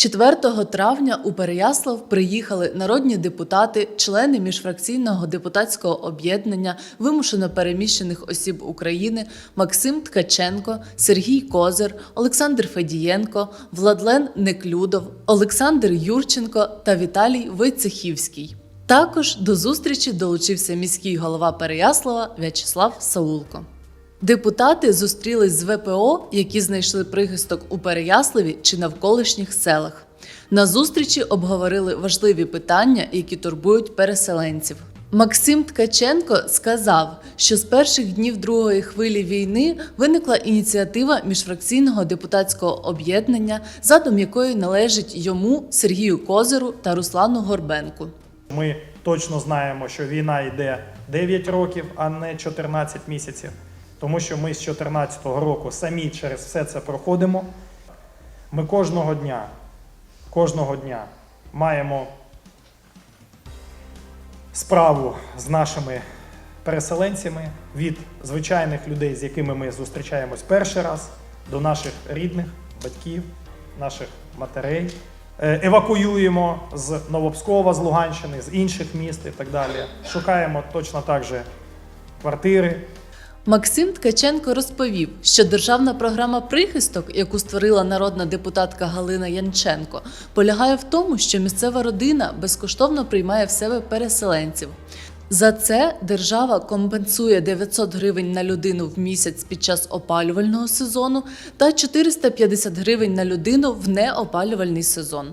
4 травня у Переяслав приїхали народні депутати, члени міжфракційного депутатського об'єднання вимушено переміщених осіб України Максим Ткаченко, Сергій Козир, Олександр Федієнко, Владлен Неклюдов, Олександр Юрченко та Віталій Войцехівський. Також до зустрічі долучився міський голова Переяслава В'ячеслав Саулко. Депутати зустрілись з ВПО, які знайшли прихисток у Переяславі чи навколишніх селах. На зустрічі обговорили важливі питання, які турбують переселенців. Максим Ткаченко сказав, що з перших днів другої хвилі війни виникла ініціатива міжфракційного депутатського об'єднання, задум якої належить йому Сергію Козиру та Руслану Горбенку. Ми точно знаємо, що війна йде 9 років, а не 14 місяців. Тому що ми з 2014 року самі через все це проходимо. Ми кожного дня, кожного дня маємо справу з нашими переселенцями від звичайних людей, з якими ми зустрічаємось перший раз, до наших рідних, батьків, наших матерей. Е, Евакуюємо з Новопскова, з Луганщини, з інших міст і так далі. Шукаємо точно так же квартири, Максим Ткаченко розповів, що державна програма прихисток, яку створила народна депутатка Галина Янченко, полягає в тому, що місцева родина безкоштовно приймає в себе переселенців. За це держава компенсує 900 гривень на людину в місяць під час опалювального сезону та 450 гривень на людину в неопалювальний сезон.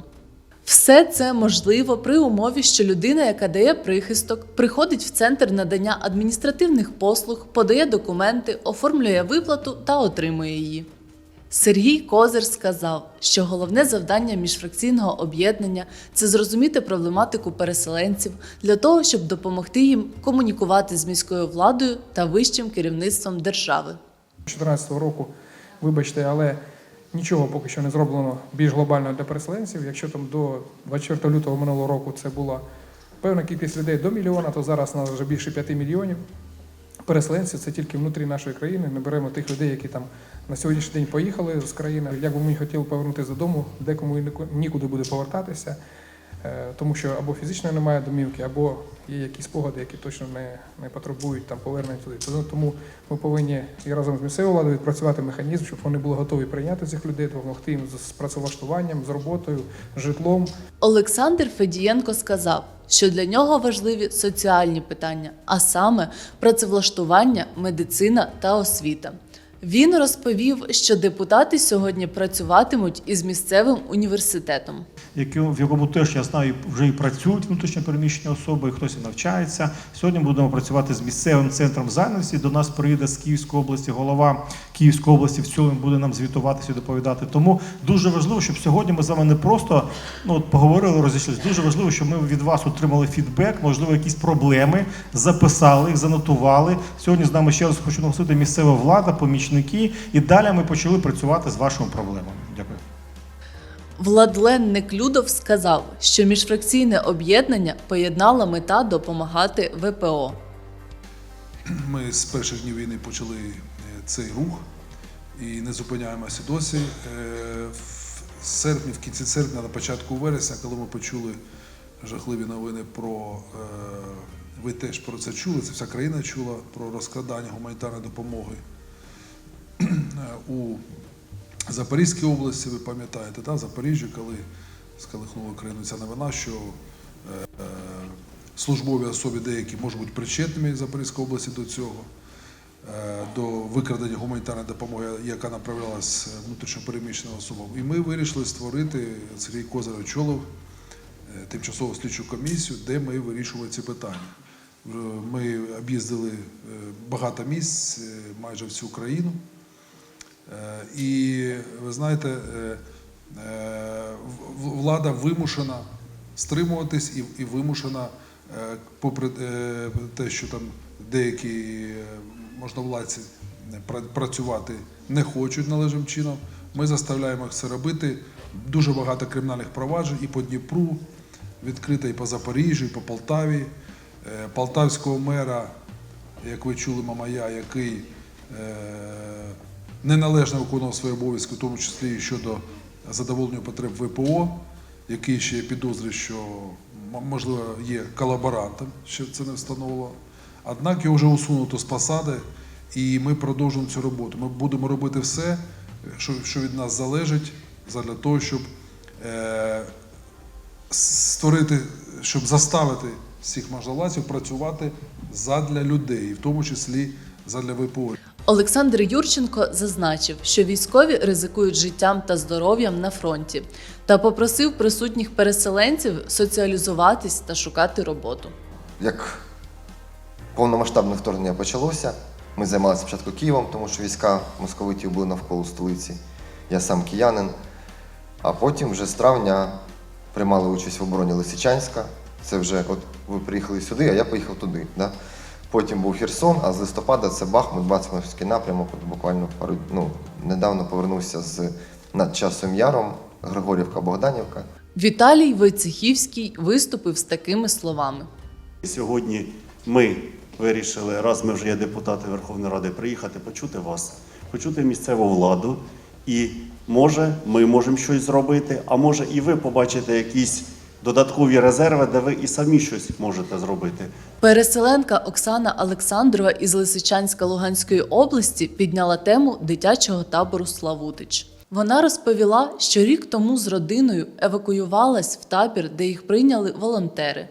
Все це можливо при умові, що людина, яка дає прихисток, приходить в центр надання адміністративних послуг, подає документи, оформлює виплату та отримує її. Сергій Козир сказав, що головне завдання міжфракційного об'єднання це зрозуміти проблематику переселенців для того, щоб допомогти їм комунікувати з міською владою та вищим керівництвом держави. 2014 року, вибачте, але нічого поки що не зроблено більш глобально для переселенців. Якщо там до 24 лютого минулого року це була певна кількість людей до мільйона, то зараз нас вже більше 5 мільйонів. Переселенців це тільки внутрі нашої країни. Ми беремо тих людей, які там на сьогоднішній день поїхали з країни. Як би ми хотіли повернутися додому, декому і ніку- нікуди буде повертатися, тому що або фізично немає домівки, або є якісь спогади, які точно не, не потребують там повернення туди. Тому- ми повинні і разом з місцевою владою відпрацювати механізм, щоб вони були готові прийняти цих людей, допомогти їм з з працевлаштуванням, з роботою, з житлом. Олександр Федієнко сказав, що для нього важливі соціальні питання, а саме працевлаштування, медицина та освіта. Він розповів, що депутати сьогодні працюватимуть із місцевим університетом. які- в якому теж я знаю, вже і працюють внутрішньо переміщені особи, хтось і навчається. Сьогодні будемо працювати з місцевим центром зайнятості. До нас приїде з Київської області голова Київської області в цілому буде нам звітуватися і доповідати. Тому дуже важливо, щоб сьогодні ми з вами не просто ну, от поговорили, розійшлися. Дуже важливо, щоб ми від вас отримали фідбек, можливо, якісь проблеми, записали їх, занотували. Сьогодні з нами ще раз хочу наголосити місцева влада, помічники, і далі ми почали працювати з вашими проблемами. Дякую. Владлен Неклюдов сказав, що міжфракційне об'єднання поєднала мета допомагати ВПО. Ми з перших днів війни почали е, цей рух і не зупиняємося досі. Е, В серпні, в кінці серпня, на початку вересня, коли ми почули жахливі новини про е, ви теж про це чули, це вся країна чула про розкрадання гуманітарної допомоги у Запорізькій області, ви пам'ятаєте, та, Запоріжжя, коли скалихнула країну ця новина, що е, е, службові особи деякі можуть бути причетними Запорізької області до цього, е, до викрадення гуманітарної допомоги, яка направлялась внутрішньо переміщеним особам. І ми вирішили створити Сергій Козар очолив е, тимчасову слідчу комісію, де ми вирішували ці питання. Е, Ми об'їздили е, багато місць, е, майже всю країну. І ви знаєте, е, е, влада вимушена стримуватись і, вимушена, е, попри те, що там деякі можновладці працювати не хочуть належним чином. Ми заставляємо їх це робити. Дуже багато кримінальних проваджень і по Дніпру відкрито, і по Запоріжжю, і по Полтаві. Полтавського мера, як ви чули, Мамая, який неналежно виконував свої обов'язки, в тому числі і щодо задоволення потреб ВПО, який ще підозрює, що можливо є колаборантом, ще це не встановлено. Однак його вже усунуто з посади, і ми продовжуємо цю роботу. Ми будемо робити все, що від нас залежить, для того, щоб е, створити, щоб заставити всіх можновладців працювати задля людей, в тому числі задля ВПО. Олександр Юрченко зазначив, що військові ризикують життям та здоров'ям на фронті, та попросив присутніх переселенців соціалізуватись та шукати роботу. як повномасштабне вторгнення почалося, ми займалися спочатку Києвом, тому що війська московитів були навколо столиці. Я сам киянин. А потім вже з травня приймали участь в обороні Лисичанська. Це вже от ви приїхали сюди, а я поїхав туди. Да? Потім був Херсон, а з листопада це Бахмут, Бацманський напрямок. От буквально пару ну, недавно повернувся з над часом Яром, Григорівка, Богданівка. Віталій Войцехівський виступив з такими словами. Сьогодні ми вирішили, раз ми вже є депутати Верховної Ради, приїхати, почути вас, почути місцеву владу. І може ми можемо щось зробити, а може і ви побачите якісь додаткові резерви, де ви і самі щось можете зробити. Переселенка Оксана Олександрова із Лисичанська Луганської області підняла тему дитячого табору Славутич. Вона розповіла, що рік тому з родиною евакуювалась в табір, де їх прийняли волонтери.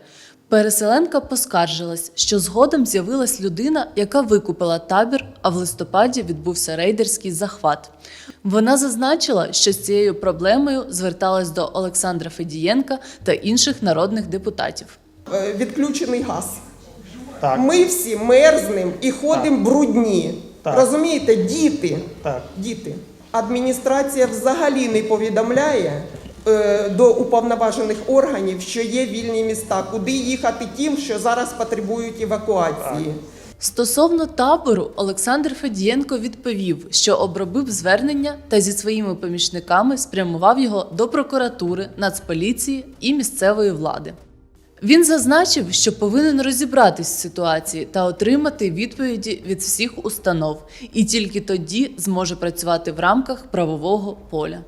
Переселенка поскаржилась, що згодом з'явилась людина, яка викупила табір, а в листопаді відбувся рейдерський захват. Вона зазначила, що з цією проблемою зверталась до Олександра Федієнка та інших народних депутатів. Е, відключений газ. Так, Ми всі мерзнемо і ходимо брудні. Так. Розумієте, діти, так. діти. Адміністрація взагалі не повідомляє до уповноважених органів, що є вільні міста, куди їхати тим, що зараз потребують евакуації. Стосовно табору, Олександр Федієнко відповів, що обробив звернення та зі своїми помічниками спрямував його до прокуратури, Нацполіції і місцевої влади. Він зазначив, що повинен розібратись в ситуації та отримати відповіді від всіх установ, і тільки тоді зможе працювати в рамках правового поля.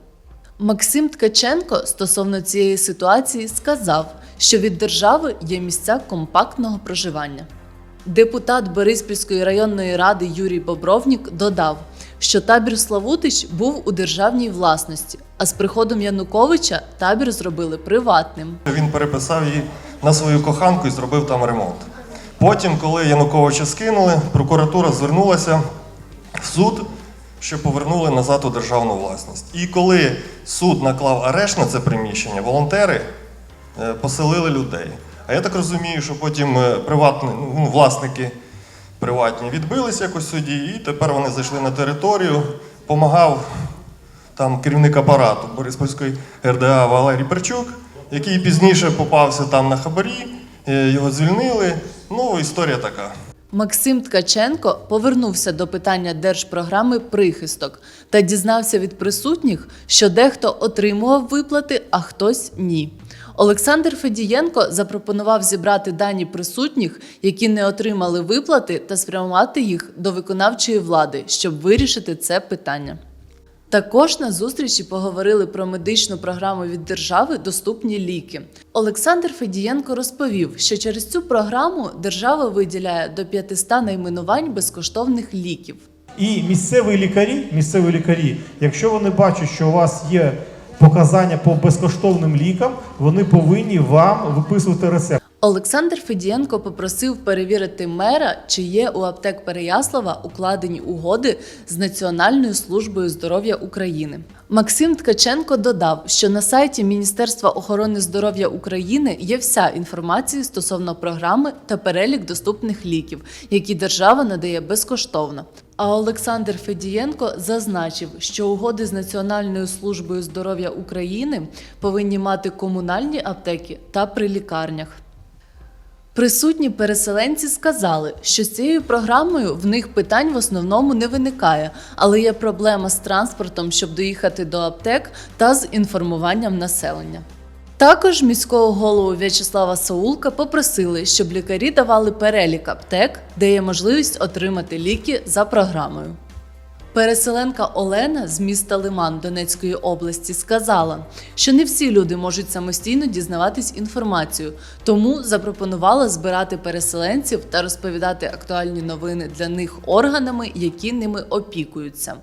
Максим Ткаченко стосовно цієї ситуації сказав, що від держави є місця компактного проживання. Депутат Бориспільської районної ради Юрій Бобровнік додав, що табір Славутич був у державній власності, а з приходом Януковича табір зробили приватним. Він переписав її на свою коханку і зробив там ремонт. Потім, коли Януковича скинули, прокуратура звернулася в суд, що повернули назад у державну власність. І коли суд наклав арешт на це приміщення, волонтери е, поселили людей. А я так розумію, що потім е, приватні, ну, власники приватні відбились якось суді, і тепер вони зайшли на територію, помагав там керівник апарату Бориспільської РДА Валерій Перчук, який пізніше попався там на хабарі, е, його звільнили. Ну, історія така. Максим Ткаченко повернувся до питання держпрограми Прихисток та дізнався від присутніх, що дехто отримував виплати, а хтось ні. Олександр Федієнко запропонував зібрати дані присутніх, які не отримали виплати, та спрямувати їх до виконавчої влади, щоб вирішити це питання. Також на зустрічі поговорили про медичну програму від держави Доступні ліки. Олександр Федієнко розповів, що через цю програму держава виділяє до 500 найменувань безкоштовних ліків. І місцеві лікарі, місцеві лікарі, якщо вони бачать, що у вас є показання по безкоштовним лікам, вони повинні вам виписувати рецепт. Олександр Федієнко попросив перевірити мера, чи є у аптек Переяслава укладені угоди з Національною службою здоров'я України. Максим Ткаченко додав, що на сайті Міністерства охорони здоров'я України є вся інформація стосовно програми та перелік доступних ліків, які держава надає безкоштовно. А Олександр Федієнко зазначив, що угоди з Національною службою здоров'я України повинні мати комунальні аптеки та при лікарнях. Присутні переселенці сказали, що з цією програмою в них питань в основному не виникає, але є проблема з транспортом, щоб доїхати до аптек та з інформуванням населення. Також міського голову В'ячеслава Саулка попросили, щоб лікарі давали перелік аптек, де є можливість отримати ліки за програмою. Переселенка Олена з міста Лиман Донецької області сказала, що не всі люди можуть самостійно дізнаватись інформацію, тому запропонувала збирати переселенців та розповідати актуальні новини для них органами, які ними опікуються.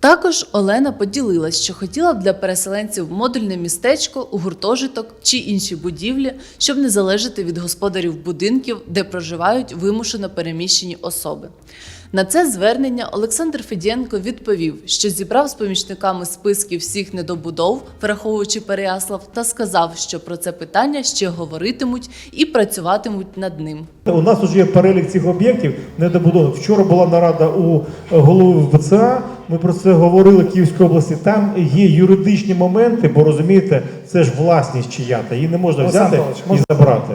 Також Олена поділилась, що хотіла б для переселенців модульне містечко, гуртожиток чи інші будівлі, щоб не залежати від господарів будинків, де проживають вимушено переміщені особи. На це звернення Олександр Федєнко відповів, що зібрав з помічниками списки всіх недобудов, враховуючи Переяслав, та сказав, що про це питання ще говоритимуть і працюватимуть над ним. У нас вже є перелік цих об'єктів недобудованих. Вчора була нарада у голови ВЦА. Ми про це говорили Київської області. Там є юридичні моменти, бо розумієте, це ж власність чия-то. Її не можна взяти і забрати.